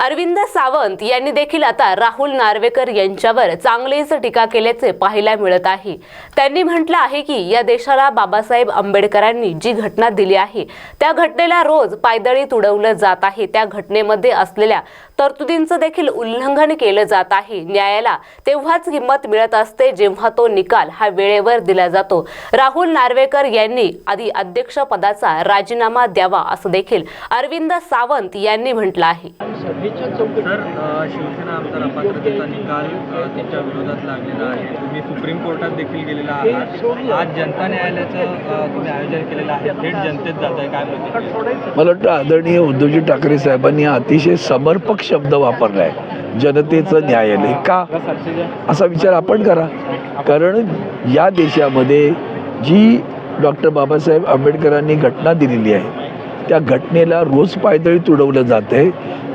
अरविंद सावंत यांनी देखील आता राहुल नार्वेकर यांच्यावर चांगलीच टीका केल्याचे पाहायला मिळत आहे. त्यांनी म्हटलं आहे की या देशाला बाबासाहेब आंबेडकरांनी जी घटना दिली आहे त्या घटनेला रोज पायदळी तुडवलं जात आहे. त्या घटनेमध्ये असलेल्या तरतुदींचं देखील उल्लंघन केलं जात आहे. न्यायाला तेव्हाच किंमत मिळत असते जेव्हा तो निकाल हा वेळेवर दिला जातो. राहुल नार्वेकर यांनी आधी अध्यक्षपदाचा राजीनामा द्यावा असं देखील अरविंद सावंत यांनी म्हटलं आहे. सर शिवसेना आमदार अपात्रतेचा निकाल त्यांच्या विरोधात लागलेला आहे. तुम्ही सुप्रीम कोर्टात देखील गेलेला आहात. आज जनता न्यायालयाचं तुम्ही आयोजन केलेलं आहे. थेट जनतेत जात आहे. काय मला वाटतं आदरणीय उद्धवजी ठाकरे साहेबांनी अतिशय समर्पक शब्द वापरला आहे. जनतेचं न्यायालय. का? असा विचार आपण करा. कारण या देशामध्ये जी डॉक्टर बाबासाहेब आंबेडकरांनी घटना दिलेली आहे त्या घटनेला रोज पायदळी तुडवलं जाते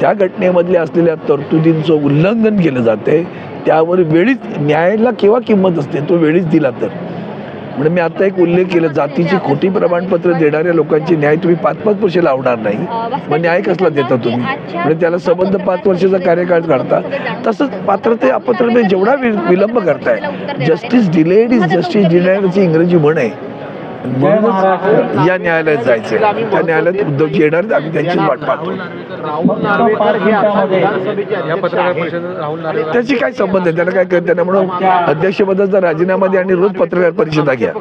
त्या घटनेमधल्या असलेल्या तरतुदींचं उल्लंघन केलं जाते त्यावर वेळीच न्यायाला केव्हा किंमत असते? तो वेळीच दिला तर. म्हणजे मी आता एक उल्लेख केला जातीची खोटी प्रमाणपत्र देणाऱ्या लोकांची न्याय तुम्ही पाच पाच वर्ष लावणार नाही. मग न्याय कसला देता तुम्ही? म्हणजे त्याला संबंध पाच वर्षाचा कार्यकाळ काढता. तसंच पात्रते अपात्रते जेवढा वि- विलंब करताय justice delayed is justice denied इंग्रजी म्हण आहे. म्हणूनच या न्यायालयात जायचंय. त्या न्यायालयात उद्धवजी येणार आम्ही त्यांची वाट पाहतो. त्याची काय संबंध आहे? त्याला काय त्यांना म्हणून अध्यक्षपदाचा राजीनामा द्या आणि रोज पत्रकार परिषदा घ्या.